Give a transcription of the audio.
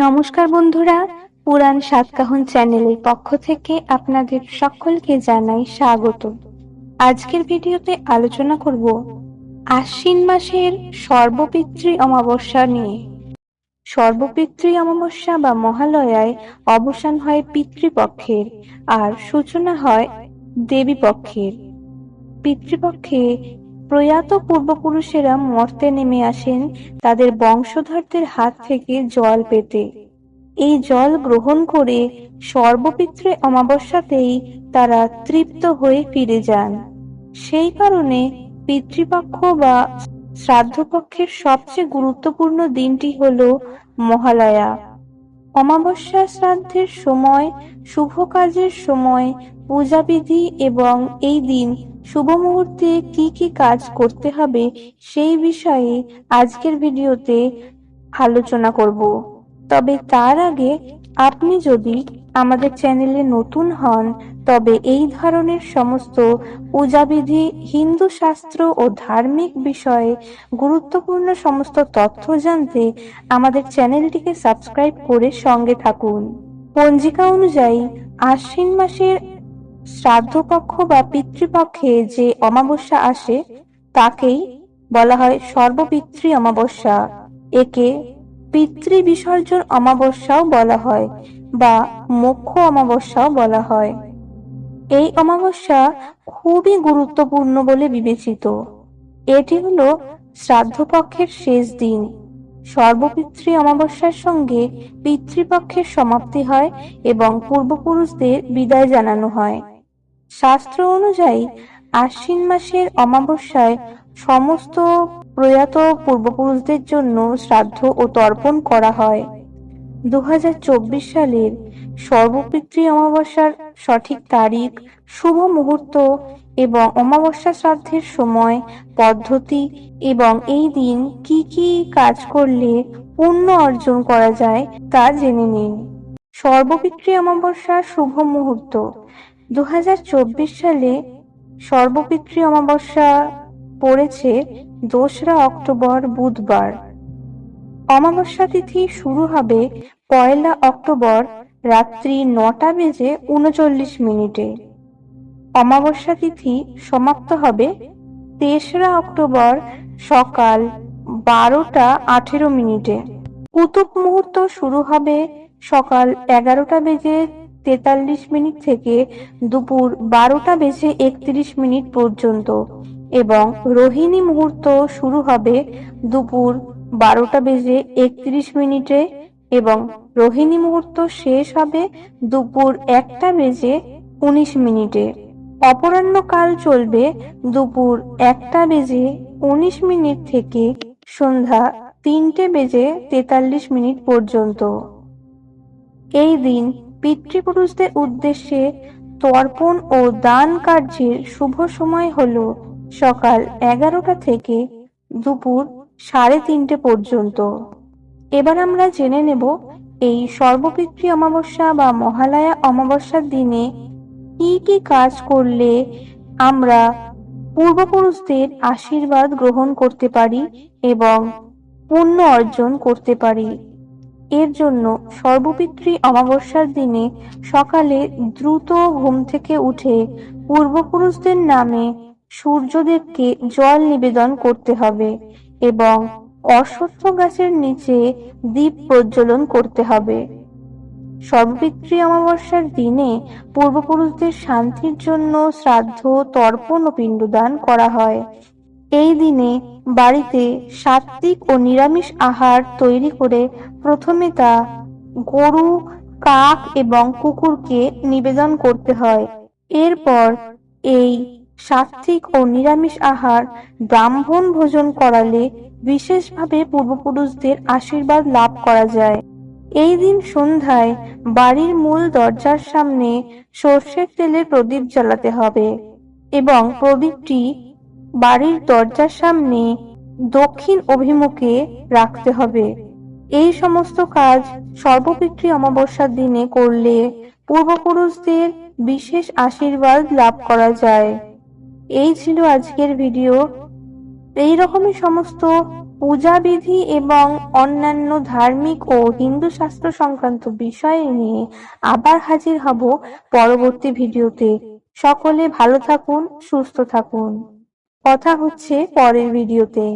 নমস্কার বন্ধুরা, পুরাণ সাতকাহন চ্যানেলের পক্ষ থেকে আপনাদের সকলকে জানাই স্বাগত। আজকের ভিডিওতে আলোচনা করব আশ্বিন মাসের সর্বপিতৃ অমাবস্যা নিয়ে। সর্বপিতৃ অমাবস্যা বা মহালয়ায় অবসান হয় পিতৃপক্ষের আর সূচনা হয় দেবী পক্ষের পিতৃপক্ষে প্রয়াত পূর্বপুরুষেরা মর্তে নেমে আসেন তাদের বংশধরদের হাত থেকে জল পেতে। এই জল গ্রহণ করে সর্বপিত্রে অমাবস্যাতেই তারা তৃপ্ত হয়ে ফিরে যান। সেই কারণে পিতৃপক্ষ বা শ্রাদ্ধপক্ষের সবচেয়ে গুরুত্বপূর্ণ দিনটি হল মহালয়া। অমাবস্যা শ্রাদ্ধের সময়, শুভ কাজের সময়, পূজাবিধি এবং এই দিন শুভ মুহূর্তে কি কি কাজ করতে হবে সেই বিষয়ে আজকের ভিডিওতে আলোচনা করব। তবে তার আগে আপনি যদি আমাদের চ্যানেলে নতুন হন, তবে এই ধরনের সমস্ত পূজাবিধি, হিন্দু শাস্ত্র ও ধার্মিক বিষয়ে গুরুত্বপূর্ণ সমস্ত তথ্য জানতে আমাদের চ্যানেলটিকে সাবস্ক্রাইব করে সঙ্গে থাকুন। পঞ্জিকা অনুযায়ী আশ্বিন মাসের শ্রাদ্ধপক্ষ বা পিতৃপক্ষে যে অমাবস্যা আসে, তাকেই বলা হয় সর্বপিতৃ অমাবস্যা। একে পিতৃ বিসর্জন অমাবস্যাও বলা হয় বা মোক্ষ অমাবস্যাও বলা হয়। এই অমাবস্যা খুবই গুরুত্বপূর্ণ বলে বিবেচিত। এটি হলো শ্রাদ্ধপক্ষের শেষ দিন। সর্বপিতৃ অমাবস্যার সঙ্গে পিতৃপক্ষের সমাপ্তি হয় এবং পূর্বপুরুষদের বিদায় জানানো হয়। শাস্ত্র অনুযায়ী আশ্বিন মাসের অমাবস্যায় সমস্ত প্রয়াত পূর্বপুরুষদের জন্য শ্রাদ্ধ ও তর্পণ করা হয়। দুই হাজার চব্বিশ সালের সর্বপিতৃ অমাবস্যার সঠিক তারিখ, শুভ মুহূর্ত এবং অমাবস্যা শ্রাদ্ধের সময়, পদ্ধতি এবং এই দিন কি কি কাজ করলে পুণ্য অর্জন করা যায় তা জেনে নিন। সর্বপিতৃ অমাবস্যার শুভ মুহূর্ত। দু হাজার চব্বিশ সালে সর্বপিতৃ অমাবস্যা পড়েছে দোসরা অক্টোবর বুধবার। অমাবস্যা তিথি শুরু হবে পয়লা অক্টোবর রাত্রি নটা বেজে উনচল্লিশ মিনিটে। অমাবস্যা তিথি সমাপ্ত হবে তেসরা অক্টোবর সকাল বারোটা আঠেরো মিনিটে। কুতুব মুহূর্ত শুরু হবে সকাল এগারোটা বেজে তেতাল্লিশ মিনিট থেকে দুপুর বারোটা বেজে একত্রিশ মিনিট পর্যন্ত এবং রোহিণী মুহূর্ত শুরু হবে দুপুর বারোটা বেজে একত্রিশ মিনিটে এবং রোহিণী মুহূর্ত শেষ হবে দুপুর একটা বেজে উনিশ মিনিটে। অপরাহ্ন কাল চলবে দুপুর একটা বেজে উনিশ মিনিট থেকে সন্ধ্যা তিনটে বেজে তেতাল্লিশ মিনিট পর্যন্ত। এই দিন পিতৃপুরুষদের উদ্দেশ্যে তর্পণ ও দান কার্যের শুভ সময় হল সকাল এগারোটা থেকে দুপুর সাড়ে তিনটে পর্যন্ত। এবার আমরা জেনে নেব এই সর্বপিতৃ অমাবস্যা বা মহালয়া অমাবস্যার দিনে কি কি কাজ করলে আমরা পূর্বপুরুষদের আশীর্বাদ গ্রহণ করতে পারি এবং পুণ্য অর্জন করতে পারি। এর জন্য সর্বপিতৃ অমাবস্যার দিনে সকালে দ্রুত ঘুম থেকে উঠে পূর্বপুরুষদের নামে সূর্যদেবকে জল নিবেদন করতে হবে এবং অশ্বত্থ গাছের নিচে দ্বীপ প্রজ্বলন করতে হবে। সর্বপিতৃ অমাবস্যার দিনে পূর্বপুরুষদের শান্তির জন্য শ্রাদ্ধ, তর্পণ ও পিণ্ডদান করা হয়। এই দিনে বাড়িতে সাত্ত্বিক ও নিরামিষ আহার তৈরি করে প্রথমে তা গরু, কাক এবং কুকুরকে নিবেদন করতে হয়। এরপর এই সাত্ত্বিক ও নিরামিষ আহার ব্রাহ্মণ ভোজন করালে বিশেষভাবে পূর্বপুরুষদের আশীর্বাদ লাভ করা যায়। এই দিন সন্ধ্যায় বাড়ির মূল দরজার সামনে সর্ষের তেলের প্রদীপ জ্বালাতে হবে এবং প্রদীপটি বাড়ির দরজার সামনে দক্ষিণ অভিমুখে রাখতে হবে। এই সমস্ত কাজ সর্বপিতৃ অমাবস্যার দিনে করলে পূর্বপুরুষদের বিশেষ আশীর্বাদ লাভ করা যায়। এই ছিল আজকের ভিডিও। এই রকমই সমস্ত পূজাবিধি এবং অন্যান্য ধার্মিক ও হিন্দু শাস্ত্র সংক্রান্ত বিষয় নিয়ে আবার হাজির হব পরবর্তী ভিডিওতে। সকলে ভালো থাকুন, সুস্থ থাকুন। কথা হচ্ছে পরের ভিডিওতে।